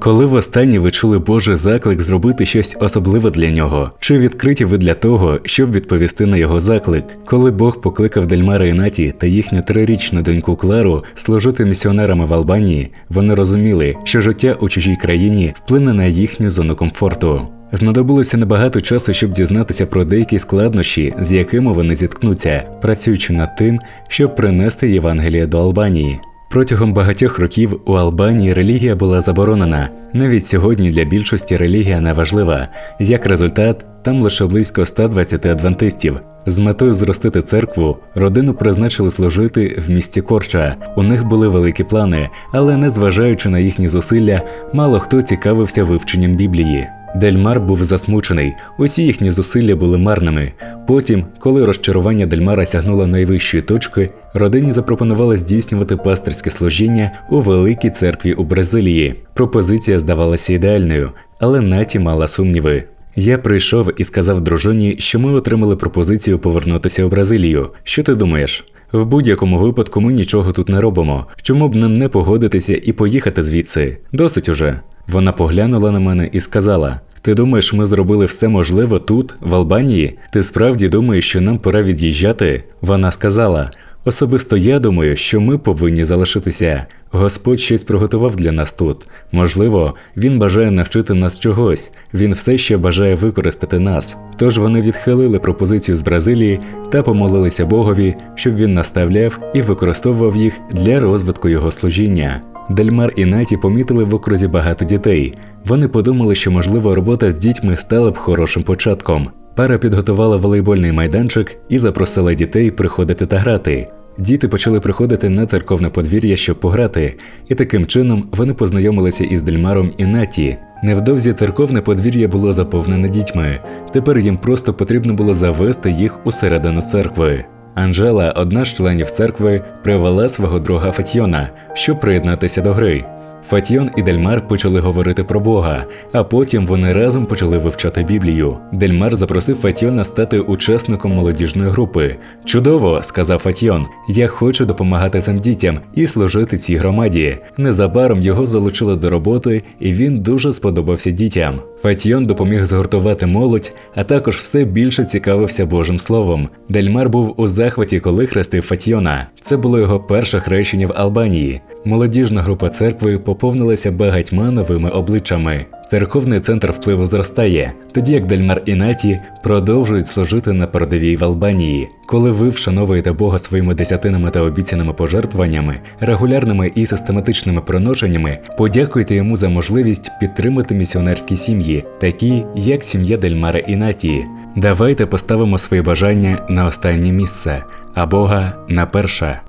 Коли востаннє ви чули Божий заклик зробити щось особливе для нього, чи відкриті ви для того, щоб відповісти на його заклик? Коли Бог покликав Дельмара і Наті та їхню трирічну доньку Клару служити місіонерами в Албанії, вони розуміли, що життя у чужій країні вплине на їхню зону комфорту. Знадобилося небагато часу, щоб дізнатися про деякі складнощі, з якими вони зіткнуться, працюючи над тим, щоб принести Євангеліє до Албанії. Протягом багатьох років у Албанії релігія була заборонена. Навіть сьогодні для більшості релігія не важлива. Як результат, там лише близько 120 адвентистів. З метою зростити церкву, родину призначили служити в місті Корча. У них були великі плани, але незважаючи на їхні зусилля, мало хто цікавився вивченням Біблії. Дельмар був засмучений, усі їхні зусилля були марними. Потім, коли розчарування Дельмара сягнуло найвищої точки, родині запропонували здійснювати пастирське служіння у великій церкві у Бразилії. Пропозиція здавалася ідеальною, але Наті мала сумніви. Я прийшов і сказав дружині, що ми отримали пропозицію повернутися у Бразилію. Що ти думаєш? В будь-якому випадку ми нічого тут не робимо. Чому б нам не погодитися і поїхати звідси? Досить уже. Вона поглянула на мене і сказала: Ти думаєш, ми зробили все можливе тут, в Албанії? Ти справді думаєш, що нам пора від'їжджати? Вона сказала: Особисто я думаю, що ми повинні залишитися. Господь щось приготував для нас тут. Можливо, він бажає навчити нас чогось. Він все ще бажає використати нас. Тож вони відхилили пропозицію з Бразилії та помолилися Богові, щоб він наставляв і використовував їх для розвитку його служіння. Дельмар і Наті помітили в окрузі багато дітей. Вони подумали, що можливо робота з дітьми стала б хорошим початком. Пара підготувала волейбольний майданчик і запросила дітей приходити та грати. Діти почали приходити на церковне подвір'я, щоб пограти, і таким чином вони познайомилися із Дельмаром і Наті. Невдовзі церковне подвір'я було заповнене дітьми. Тепер їм просто потрібно було завести їх усередину церкви. Анжела, одна з членів церкви, привела свого друга Фатьйона, щоб приєднатися до гри. Фатьйон і Дельмар почали говорити про Бога, а потім вони разом почали вивчати Біблію. Дельмар запросив Фатьйона стати учасником молодіжної групи. Чудово, сказав Фатьйон. Я хочу допомагати цим дітям і служити цій громаді. Незабаром його залучили до роботи, і він дуже сподобався дітям. Фатьйон допоміг згуртувати молодь, а також все більше цікавився Божим Словом. Дельмар був у захваті, коли хрестив Фатьйона. Це було його перше хрещення в Албанії. Молодіжна група церкви поповнилася багатьма новими обличчями. Церковний центр впливу зростає, тоді як Дельмар і Наті продовжують служити на передовій в Албанії. Коли ви вшановуєте Бога своїми десятинами та обіцяними пожертваннями, регулярними і систематичними приношеннями, подякуйте йому за можливість підтримати місіонерські сім'ї, такі як сім'я Дельмара і Наті. Давайте поставимо свої бажання на останнє місце, а Бога на перше.